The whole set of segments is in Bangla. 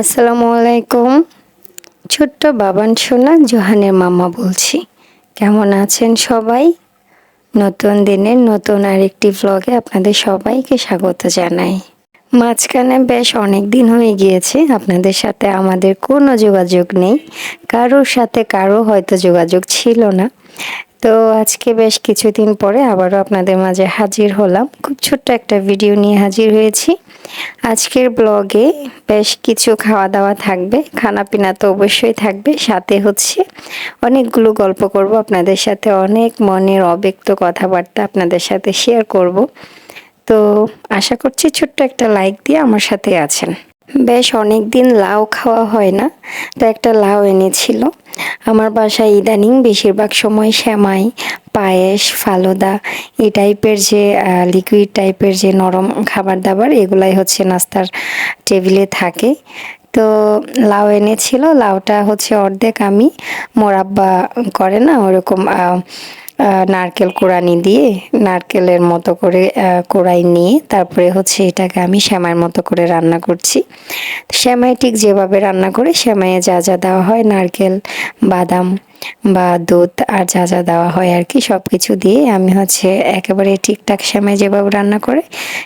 আসসালামু আলাইকুম ছোট্ট বাবান সোনা জোহানের মামা বলছি। কেমন আছেন সবাই? নতুন দিনের নতুন আরেকটি ব্লগে আপনাদের সবাইকে স্বাগত জানাই। মাঝখানে বেশ অনেক দিন হয়ে গিয়েছে, আপনাদের সাথে আমাদের কোনো যোগাযোগ নেই। কারোর সাথে কারও হয়তো যোগাযোগ ছিল না। তো আজকে বেশ কিছুদিন পরে আবারও আপনাদের মাঝে হাজির হলাম। খুব ছোট্ট একটা ভিডিও নিয়ে হাজির হয়েছি। আজকের ব্লগে বেশ কিছু খাওয়া দাওয়া থাকবে খানা পিনা তো অবশ্যই থাকবে। সাথে হচ্ছে অনেকগুলো গল্প করব, আপনাদের সাথে অনেক মনের অব্যক্ত কথাবার্তা আপনাদের সাথে শেয়ার করব। তো আশা করছি ছোট্ট একটা লাইক দিয়ে আমার সাথে আছেন। বেশ অনেক দিন লাউ খাওয়া হয় না, তো একটা লাউ এনেছিল। আমার বাসায় ইদানিং বেশিরভাগ সময় শ্যামাই পায়েস, ফালুদা এই টাইপের যে লিকুইড টাইপের যে নরম খাবার দাবার এগুলাই হচ্ছে নাস্তার টেবিলে থাকে। তো লাউ এনেছিল, লাউটা হচ্ছে অর্ধেক আমি মোরাব্বা করে না, ওরকম নারকেল কোড়ানি দিয়ে নারকেলের মতো করে কোড়াই নিয়ে তারপরে হচ্ছে এটাকে আমি শ্যামাইয়ের মতো করে রান্না করছি। শ্যামাই ঠিক যেভাবে রান্না করে শ্যামাইয়ে যা যা দেওয়া হয়, নারকেল, বাদাম বা দুধ আর যা যা দেওয়া হয় আর কি সব কিছু দিয়ে আমি হচ্ছে একেবারে ঠিকঠাক শ্যামাই যেভাবে রান্না করে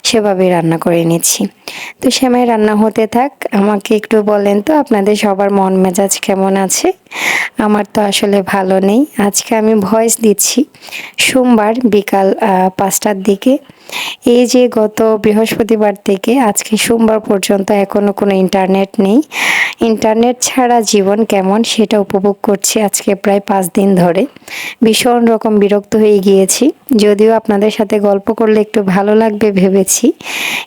সেভাবে রান্না করে নিচ্ছি। তো শ্যামাই রান্না হতে থাক, আমাকে একটু বলেন তো আপনাদের সবার মন মেজাজ কেমন আছে? আমার তো আসলে ভালো নেই। আজকে আমি ভয়েস দিচ্ছি সোমবার বিকাল পাঁচটার দিকে। এই যে গত বৃহস্পতিবার থেকে আজকে সোমবার পর্যন্ত এখনও কোনো ইন্টারনেট নেই। ইন্টারনেট ছাড়া জীবন কেমন সেটা উপভোগ করছি আজকে প্রায় পাঁচ দিন ধরে। ভীষণ রকম বিরক্ত হয়ে গিয়েছি। যদিও আপনাদের সাথে গল্প করলে একটু ভালো লাগবে ভেবেছি।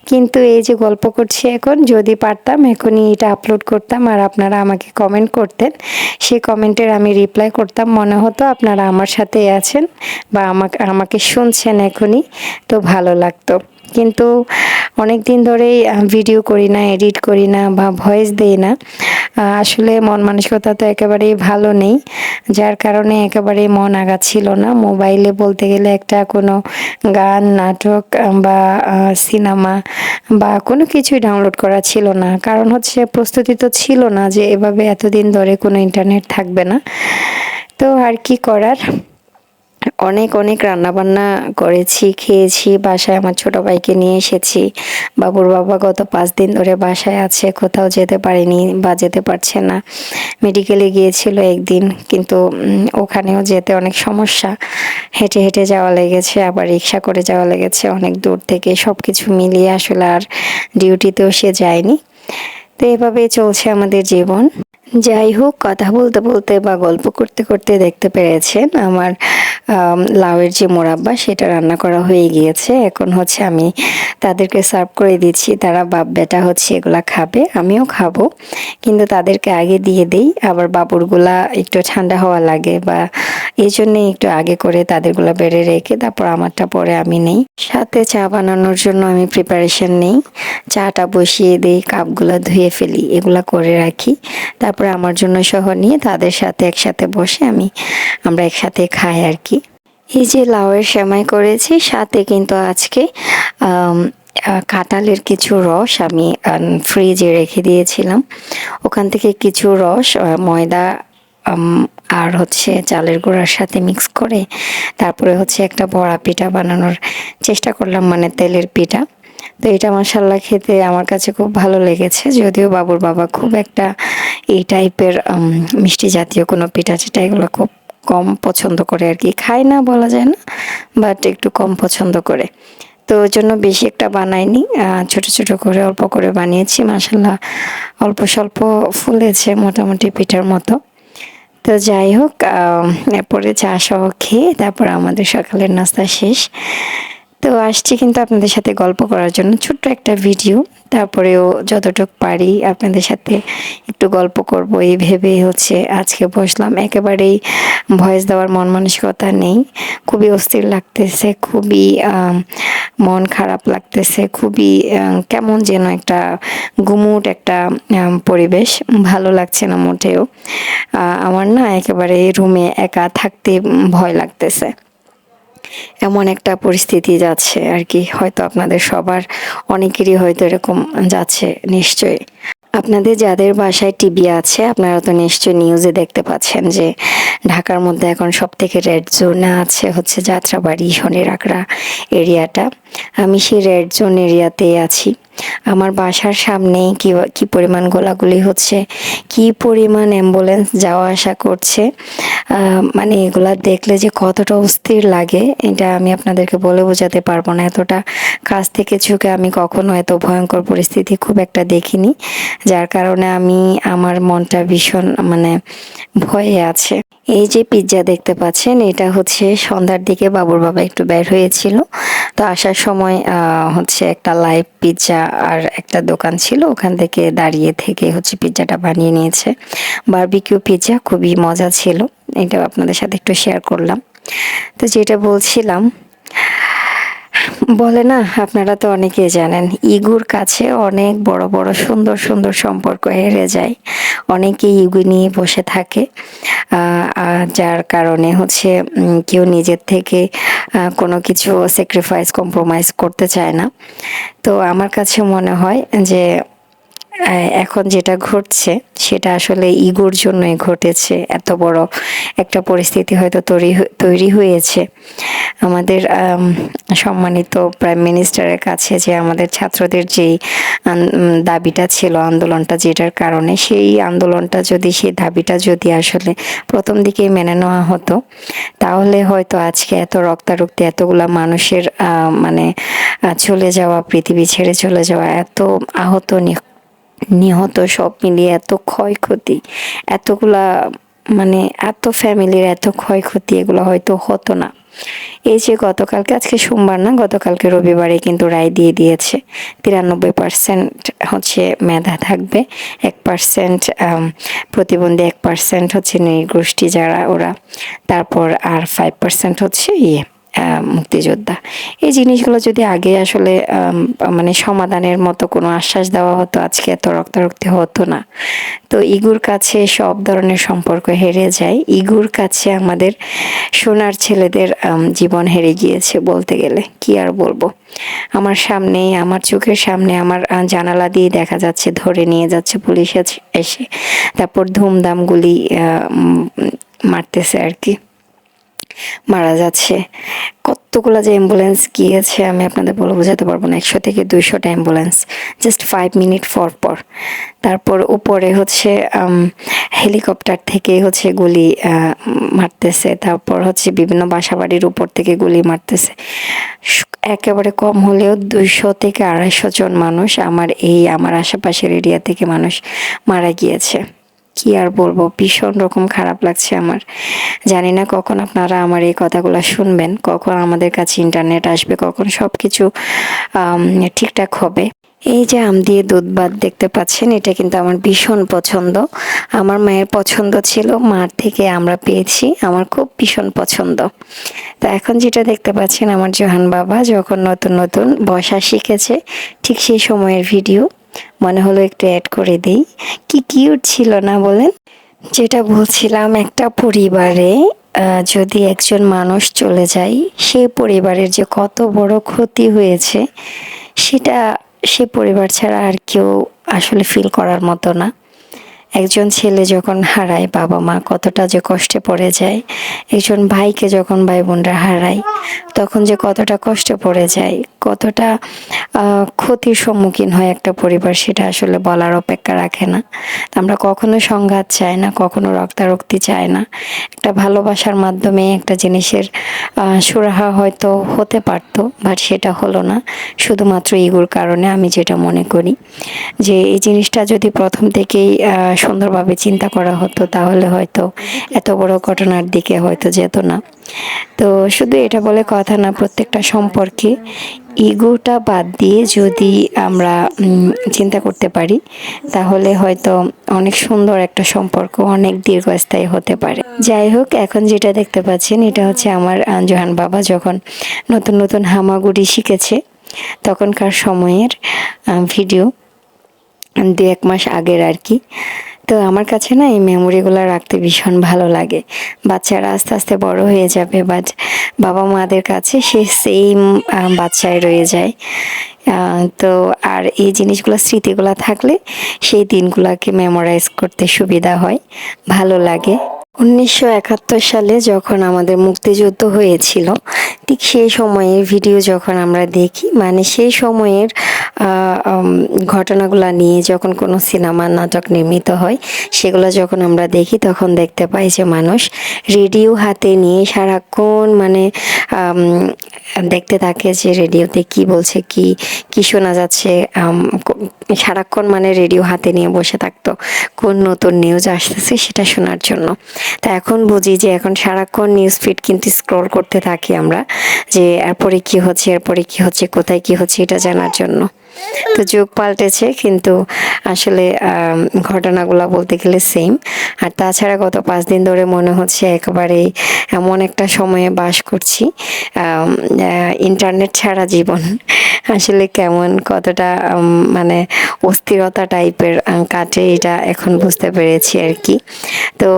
কিন্তু এই যে গল্প করছি এখন, যদি পারতাম এখনই এটা আপলোড করতাম আর আপনারা আমাকে কমেন্ট করতেন, সেই কমেন্টের আমি রিপ্লাই করতাম। মনে হতো আপনারা আমার সাথে আছেন বা আমাকে আমাকে শুনছেন এখনই, তো ভালো লাগতো। কিন্তু অনেক দিন ধরেই ভিডিও করি না এডিট করি না বা ভয়েস দিই না। আসলে মন মানসিকতা তো একেবারেই ভালো নেই। যার কারণে একেবারেই মন আগাচ্ছিল না। মোবাইলে বলতে গেলে একটা কোনো গান, নাটক বা সিনেমা বা কোনো কিছুই ডাউনলোড করা ছিল না। কারণ হচ্ছে প্রস্তুতি তো ছিল না যে এভাবে এতদিন ধরে কোনো ইন্টারনেট থাকবে না। তো আর কি করার? অনেক অনেক রান্নাবান্না করেছি, খেয়েছি, বাসায় আমার ছোট ভাইকে নিয়ে এসেছি। বাবুর বাবা গত পাঁচ দিন ধরে বাসায় আছে, কোথাও যেতে পারেনি বা যেতে পারছে না। মেডিকেলে গিয়েছিল একদিন, কিন্তু ওখানেও যেতে অনেক সমস্যা। হেঁটে হেঁটে যাওয়া লেগেছে, আবার রিক্সা করে যাওয়া লেগেছে অনেক দূর থেকে। সব কিছু মিলিয়ে আসলে আর ডিউটিতেও সে যায়নি। তো এভাবেই চলছে আমাদের জীবন। যাই হোক, কথা বলতে বলতে বা গল্প করতে করতে দেখতে পেরেছেন আমার লাউয়ের যে মোরাব্বা সেটা রান্না করা হয়ে গিয়েছে। এখন হচ্ছে আমি তাদেরকে সার্ভ করে দিচ্ছি। তারা বাপ, বেটা হচ্ছে এগুলা খাবে, আমিও খাব। কিন্তু তাদেরকে আগে দিয়ে দিই। আবার বাবুরগুলা একটু ঠান্ডা হওয়া লাগে বা এই জন্যে একটু আগে করে তাদেরগুলা বেড়ে রেখে তারপর আমারটা পরে আমি নেই। সাথে চা বানানোর জন্য আমি প্রিপারেশন নেই। চাটা বসিয়ে দিই, কাপগুলো ধুয়ে ফেলি, এগুলা করে রাখি। তারপরে আমার জন্য সহ নিয়ে তাদের সাথে একসাথে বসে আমি, আমরা একসাথে খাই আর কি। এই যে লাউয়ের সেমাই করেছি, সাথে কিন্তু আজকে কাঁঠালের কিছু রস আমি ফ্রিজে রেখে দিয়েছিলাম। ওখান থেকে কিছু রস ময়দা আর হচ্ছে চালের গুঁড়ার সাথে মিক্স করে তারপরে হচ্ছে একটা বড়া পিঠা বানানোর চেষ্টা করলাম মানে তেলের পিঠা। তো এটা মশাল্লা খেতে আমার কাছে খুব ভালো লেগেছে, যদিও বাবুর বাবা খুব একটা এই টাইপের মিষ্টি জাতীয় কোনো পিঠা চিটা এগুলো খুব কম পছন্দ করে আর কি। খায় না বলা যায় না বাট একটু কম পছন্দ করে। তো ওই জন্য বেশি একটা বানাইনি ছোট ছোট করে অল্প করে বানিয়েছি মাসাল্লাহ অল্প স্বল্প ফুলেছে মোটামুটি পিঠার মতো। তো যাই হোক এরপরে চা সহ খেয়ে তারপর আমাদের সকালের নাস্তা শেষ। তো আসছি কিন্তু আপনাদের সাথে গল্প করার জন্য। ছোট্ট একটা ভিডিও, তারপরেও যতটুকু পারি আপনাদের সাথে একটু গল্প করব। এই ভেবে হচ্ছে আজকে বসলাম। একেবারেই ভয়েস দেওয়ার মন মানসিকতা নেই। খুবই অস্থির লাগতেছে, খুবই মন খারাপ লাগতেছে, খুবই কেমন যেন একটা গুমুট একটা পরিবেশ। ভালো লাগছে না মোটেও। আমার না একেবারে রুমে একা থাকতে ভয় লাগতেছে। এমন একটা পরিস্থিতি যাচ্ছে আর কি। হয়তো আপনাদের সবার অনেকেরই হয়তো এরকম যাচ্ছে, নিশ্চয়ই। আপনাদের যাদের বাসায় টিভি আছে, আপনারা তো নিশ্চয়ই নিউজে দেখতে পাচ্ছেন যে ঢাকার মধ্যে এখন সব থেকে রেড জোনে আছে হচ্ছে যাত্রাবাড়ি শনির আকড়া এরিয়াটা আমি সেই রেড জোন এরিয়াতেই আছি। আমার বাসার সামনেই কি কি পরিমাণ গোলাগুলি হচ্ছে, কি পরিমাণ অ্যাম্বুলেন্স যাওয়া আসা করছে মানে এগুলা দেখলে যে কতটা অস্থির লাগে, এটা আমি আপনাদেরকে বলে বোঝাতে পারব না। এতটা কাছ থেকে ঝুঁকে আমি কখনো এত ভয়ঙ্কর পরিস্থিতি খুব একটা দেখিনি। যার কারণে আমি, আমার মনটা ভীষণ মানে ভয়ে আছে। এই যে পিৎজা দেখতে পাচ্ছেন, এটা হচ্ছে সন্ধ্যার দিকে বাবুর বাবা একটু বের হয়েছিল। তো আসার সময় হচ্ছে একটা লাইভ পিৎজা আর একটা দোকান ছিল, ওখান থেকে দাঁড়িয়ে থেকে হচ্ছে পিৎজাটা বানিয়ে নিয়েছে। বারবিকিউ পিৎজা খুবই মজা ছিল, এটা আপনাদের সাথে একটু শেয়ার করলাম। তো যেটা বলছিলাম বলে না? আপনারা তো অনেকেই জানেন, ইগুর কাছে অনেক বড় বড় সুন্দর সুন্দর সম্পর্ক হেরে যায়। অনেকে ইগু নিয়ে বসে থাকে যার কারণে হচ্ছে কেউ নিজের থেকে কোনো কিছু স্যাক্রিফাইস কম্প্রোমাইজ করতে চায় না। তো আমার কাছে মনে হয় যে এখন যেটা ঘটছে, সেটা আসলে ইগোর জন্যই ঘটেছে। এত বড় একটা পরিস্থিতি হয়তো তৈরি তৈরি হয়েছে। আমাদের সম্মানিত প্রাইম মিনিস্টারের কাছে যে আমাদের ছাত্রদের যেই দাবিটা ছিল আন্দোলনটা যেটার কারণে, সেই আন্দোলনটা যদি সেই দাবিটা যদি আসলে প্রথম দিকেই মেনে নেওয়া হতো, তাহলে হয়তো আজকে এত রক্তারক্তি, এতগুলা মানুষের মানে চলে যাওয়া, পৃথিবী ছেড়ে চলে যাওয়া, এত আহত নিহত সব মিলিয়ে এত ক্ষয়ক্ষতি, এতগুলা মানে এত ফ্যামিলির এত ক্ষয়ক্ষতি, এগুলো হয়তো হতো না। এই যে গতকালকে, আজকে সোমবার না, গতকালকে রবিবারে কিন্তু রায় দিয়ে দিয়েছে। তিরানব্বই পার্সেন্ট হচ্ছে মেধা থাকবে, এক পার্সেন্ট প্রতিবন্ধী এক পার্সেন্ট হচ্ছে নৃগোষ্ঠী যারা ওরা, তারপর আর ফাইভ পার্সেন্ট হচ্ছে ইয়ে। মুক্তিযোদ্ধা। এই জিনিসগুলো যদি আগে আসলে মানে সমাধানের মতো কোনো আশ্বাস দেওয়া হতো, আজকে এত রক্তারক্তি হতো না। তো ইগুর কাছে সব ধরনের সম্পর্ক হেরে যায়। ইগুর কাছে আমাদের সোনার ছেলেদের জীবন হেরে গিয়েছে বলতে গেলে। কি আর বলব? আমার সামনেই, আমার চোখের সামনে, আমার জানালা দিয়ে দেখা যাচ্ছে, ধরে নিয়ে যাচ্ছে পুলিশ এসে- তারপর ধুমধাম গুলি মারতেছে আর কি। মারা যাচ্ছে। কতগুলো যে অ্যাম্বুলেন্স গিয়েছে আমি আপনাদের বলে বোঝাতে পারব না, একশো থেকে দুইশোটা অ্যাম্বুলেন্স জাস্ট ফাইভ মিনিট পর পর তারপর উপরে হচ্ছে হেলিকপ্টার থেকে হচ্ছে গুলি মারতেছে। তারপর হচ্ছে বিভিন্ন বাসাবাড়ির উপর থেকে গুলি মারতেছে। একেবারে কম হলেও দুইশো থেকে আড়াইশো জন মানুষ আমার এই, আমার আশেপাশের এরিয়া থেকে মানুষ মারা গিয়েছে। কি আর বলব? ভীষণ রকম খারাপ লাগছে আমার। জানি না কখন আপনারা আমার এই কথাগুলো শুনবেন, কখন আমাদের কাছে ইন্টারনেট আসবে, কখন সব কিছু ঠিকঠাক হবে। এই যে আম দিয়ে দুধ ভাত দেখতে পাচ্ছেন, এটা কিন্তু আমার ভীষণ পছন্দ। আমার মায়ের পছন্দ ছিল, মার থেকে আমরা পেয়েছি, আমার খুব ভীষণ পছন্দ। তো এখন যেটা দেখতে পাচ্ছেন আমার জোহান বাবা, যখন নতুন নতুন বসা শিখেছে, ঠিক সেই সময়ের ভিডিও মনে হলো একটু অ্যাড করে দিই। কি কিউট ছিল না বলেন? যেটা বলছিলাম, একটা পরিবারে যদি একজন মানুষ চলে যায় সেই পরিবারের যে কত বড় ক্ষতি হয়েছে, সেটা সে পরিবার ছাড়া আর কেউ আসলে ফিল করার মতো না। একজন ছেলে যখন হারায়, বাবা মা কতটা যে কষ্টে পড়ে যায়, একজন ভাইকে যখন ভাই বোনরা হারায়, তখন যে কতটা কষ্টে পড়ে যায়, কতটা ক্ষতির সম্মুখীন হয় একটা পরিবার সেটা আসলে বলার অপেক্ষা রাখে না। আমরা কখনো সংঘাত চাই না, কখনো রক্তারক্তি চাই না। একটা ভালোবাসার মাধ্যমে একটা জিনিসের সুরাহা হয়তো হতে পারতো, বাট সেটা হলো না। শুধুমাত্র ইগুর কারণে আমি যেটা মনে করি, যে এই জিনিসটা যদি প্রথম থেকেই সুন্দরভাবে চিন্তা করা হতো তাহলে হয়তো এত বড় ঘটনার দিকে হয়তো যেত না। তো শুধু এটা বলে কথা না প্রত্যেকটা সম্পর্কে ইগোটা বাদ দিয়ে যদি আমরা চিন্তা করতে পারি তাহলে হয়তো অনেক সুন্দর একটা সম্পর্ক অনেক দীর্ঘস্থায়ী হতে পারে। যাই হোক এখন যেটা দেখতে পাচ্ছেন এটা হচ্ছে আমার আহ, জোহান বাবা যখন নতুন নতুন হামাগুড়ি শিখেছে তখনকার সময়ের ভিডিও। দু এক মাস আগের আর কি। তো আমার কাছে না এই মেমোরিগুলো রাখতে ভীষণ ভালো লাগে। বাচ্চারা আস্তে আস্তে বড় হয়ে যাবে বাট বাবা মাদের কাছে সে সেম বাচ্চায় রয়ে যায়। তো আর এই জিনিসগুলো, স্মৃতিগুলো থাকলে সেই দিনগুলোকে মেমোরাইজ করতে সুবিধা হয়, ভালো লাগে। উনিশশো একাত্তর সালে যখন আমাদের মুক্তিযুদ্ধ হয়েছিল ঠিক সেই সময়ের ভিডিও যখন আমরা দেখি মানে সেই সময়ের ঘটনাগুলো নিয়ে যখন কোনো সিনেমা নাটক নির্মিত হয়, সেগুলো যখন আমরা দেখি, তখন দেখতে পাই যে মানুষ রেডিও হাতে নিয়ে সারাক্ষণ মানে দেখতে থাকে যে রেডিওতে কি বলছে, কি কি শোনা যাচ্ছে সারাক্ষণ মানে রেডিও হাতে নিয়ে বসে থাকতো, কোন নতুন নিউজ আসতেছে সেটা শোনার জন্য। তা এখন বুঝি যে এখন সারাক্ষণ নিউজ ফিড কিন্তু স্ক্রল করতে থাকি আমরা, যে এরপরে কি হচ্ছে, এরপরে কি হচ্ছে, কোথায় কি হচ্ছে এটা জানার জন্য। তো যুগ পাল্টেছে, কিন্তু আসলে ঘটনাগুলো বলতে গেলে সেম আর তাছাড়া গত পাঁচ দিন ধরে মনে হচ্ছে একেবারে এমন একটা সময়ে বাস করছি ইন্টারনেট ছাড়া জীবন। আসলে কেমন, কতটা মানে অস্থিরতা টাইপের কাটে এটা এখন বুঝতে পেরেছি আর কি। তো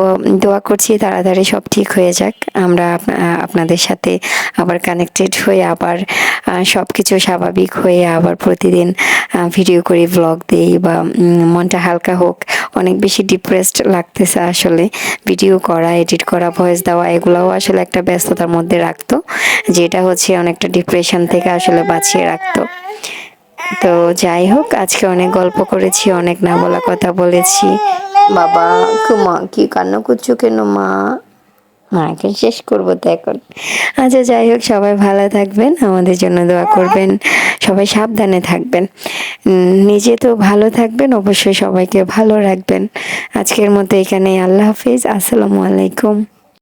দোয়া করছি তাড়াতাড়ি সব ঠিক হয়ে যাক, আমরা আপনাদের সাথে আবার কানেক্টেড হয়ে আবার সব কিছু স্বাভাবিক হয়ে আবার প্রতিদিন ভিডিও করি ব্লগ দিই বা মনটা হালকা হোক, অনেক বেশি ডিপ্রেসড লাগতেছে আসলে। ভিডিও করা এডিট করা ভয়েস দেওয়া, এগুলোও আসলে একটা ব্যস্ততার মধ্যে রাখতো, যেটা হচ্ছে অনেকটা ডিপ্রেশন থেকে আসলে বাঁচিয়ে রাখতো। তো যাই হোক, আজকে অনেক গল্প করেছি, অনেক না বলা কথা বলেছি। বাবা মা কি কান্না করছ কেন মা? মাকে শেষ করব তো এখন। আচ্ছা যাই হোক, সবাই ভালো থাকবেন, আমাদের জন্য দোয়া করবেন, সবাই সাবধানে থাকবেন। নিজে তো ভালো থাকবেন, অবশ্যই সবাইকে ভালো রাখবেন। আজকের মতো এখানেই, আল্লাহ হাফিজ, আসসালামু আলাইকুম।